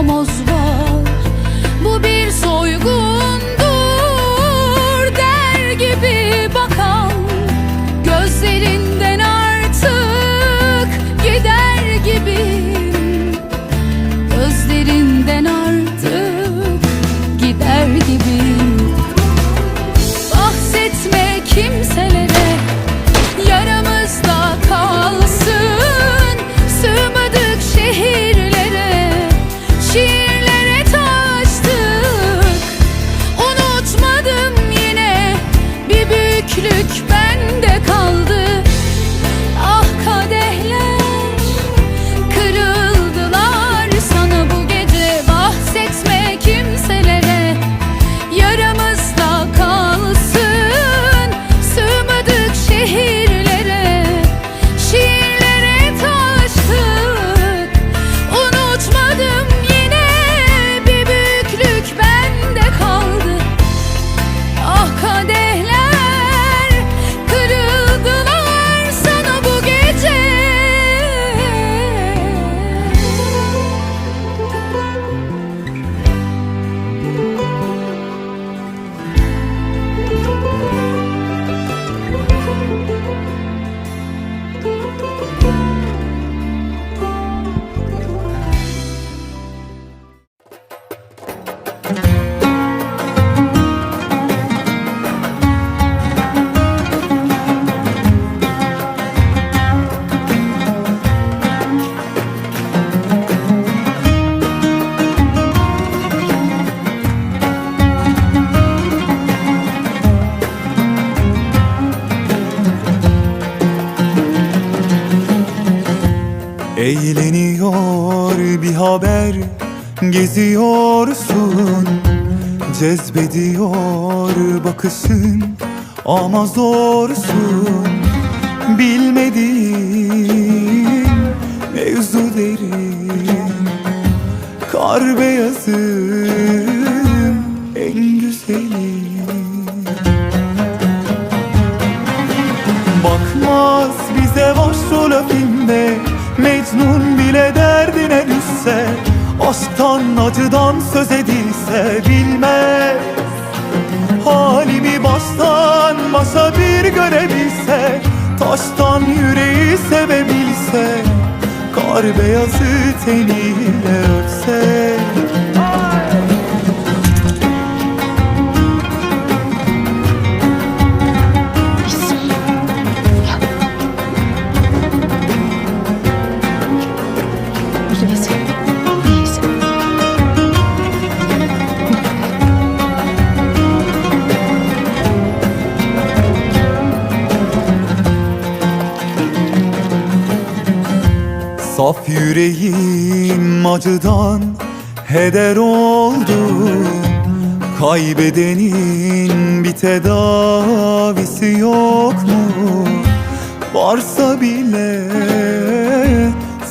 Yakamoz var Eğleniyor bir haber geziyorsun. Cezbediyor bakışın ama zorsun. Bilmediğin mevzu derin Kar beyazın en güzeli. Bakmaz bize başrol filmde Mecnun bile derdine düşse Aşktan acıdan söz edilse bilmez. Halimi baştan başa bir görebilse Taştan yüreği sevebilse Kar beyazı teniyle örse Saf yüreğim acıdan heder oldu Kaybedenin bir tedavisi yok mu? Varsa bile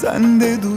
sende durur